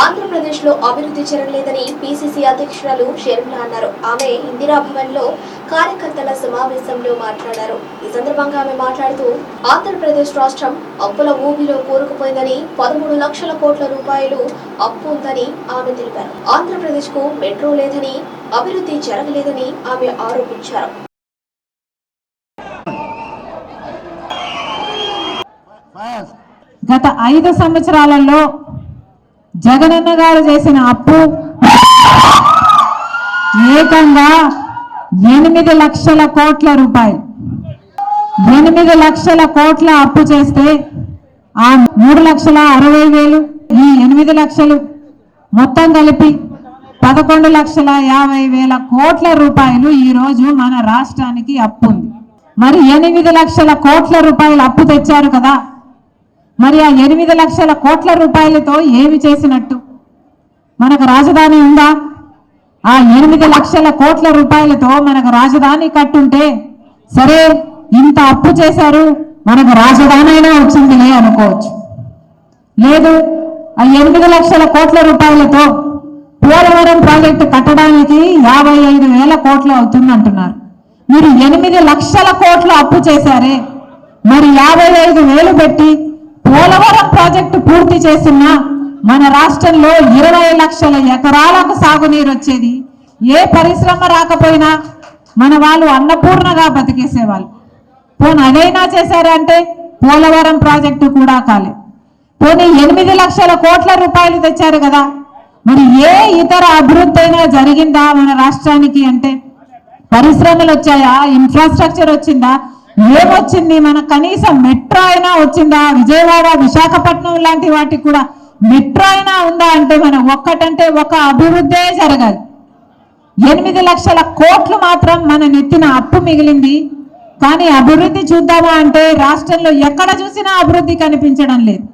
ఆంధ్రప్రదేశ్లో అభివృద్ధి చెరగలేదని పిసిసి అధ్యక్షురాలు షర్మిల అన్నారు. ఆమె ఇందిరాభవన్లో కార్యకర్తల సమావేశంలో మాట్లాడారు. ఈ సందర్భంగా ఆమె మాట్లాడుతూ ఆంధ్రప్రదేశ్ రాష్ట్రం అప్పుల ఊబిలో కూరుకుపోయిందని పదమూడు లక్షల కోట్ల రూపాయలు అప్పు ఉందని ఆమె తెలిపారు. ఆంధ్రప్రదేశ్కు మెట్రో లేదని అభివృద్ధి జరగలేదని ఆమె ఆరోపించారు. గత ఐదు సంవత్సరాలలో జగనన్న గారు చేసిన అప్పు ఏకంగా ఎనిమిది లక్షల కోట్ల రూపాయలు. ఎనిమిది లక్షల కోట్ల అప్పు చేస్తే ఆ మూడు లక్షల అరవై వేలు ఈ ఎనిమిది లక్షలు మొత్తం కలిపి పదకొండు లక్షల యాభై వేల కోట్ల రూపాయలు ఈరోజు మన రాష్ట్రానికి అప్పు ఉంది. మరి ఎనిమిది లక్షల కోట్ల రూపాయలు అప్పు తెచ్చారు కదా? మరి ఆ ఎనిమిది లక్షల కోట్ల రూపాయలతో ఏమి చేసినట్టు? మనకు రాజధాని ఉందా? ఆ ఎనిమిది లక్షల కోట్ల రూపాయలతో మనకు రాజధాని కట్టుంటే సరే ఇంత అప్పు చేశారు మనకు రాజధాని అయినా వచ్చిందిలే అనుకోవచ్చు. లేదు ఆ ఎనిమిది లక్షల కోట్ల రూపాయలతో పోలవరం ప్రాజెక్టు కట్టడానికి యాభై ఐదు వేల కోట్లు అవుతుందంటున్నారు. మీరు ఎనిమిది లక్షల కోట్లు అప్పు చేశారే మరి యాభై ఐదు వేలు పెట్టి పోలవరం ప్రాజెక్టు పూర్తి చేసిన మన రాష్ట్రంలో ఇరవై లక్షల ఎకరాలకు సాగునీరు వచ్చేది. ఏ పరిశ్రమ రాకపోయినా మన వాళ్ళు అన్నపూర్ణగా బతికేసేవాళ్ళు. పోనీ అదైనా చేశారంటే పోలవరం ప్రాజెక్టు కూడా కాలే. పోనీ ఎనిమిది లక్షల కోట్ల రూపాయలు తెచ్చారు కదా. మరి ఏ ఇతర అభివృద్ధి అయినా జరిగిందా మన రాష్ట్రానికి అంటే? పరిశ్రమలు వచ్చాయా? ఇన్ఫ్రాస్ట్రక్చర్ వచ్చిందా? ఏమొచ్చింది? మన కనీసం మెట్రో అయినా వచ్చిందా? విజయవాడ విశాఖపట్నం లాంటి వాటికి కూడా మెట్రో అయినా ఉందా అంటే మన ఒక్కటంటే ఒక అభివృద్ధే జరగాలి ఎనిమిది లక్షల కోట్లు మాత్రం మన నెత్తిన అప్పు మిగిలింది. కానీ అభివృద్ధి చూద్దామా అంటే రాష్ట్రంలో ఎక్కడ చూసినా అభివృద్ధి కనిపించడం లేదు.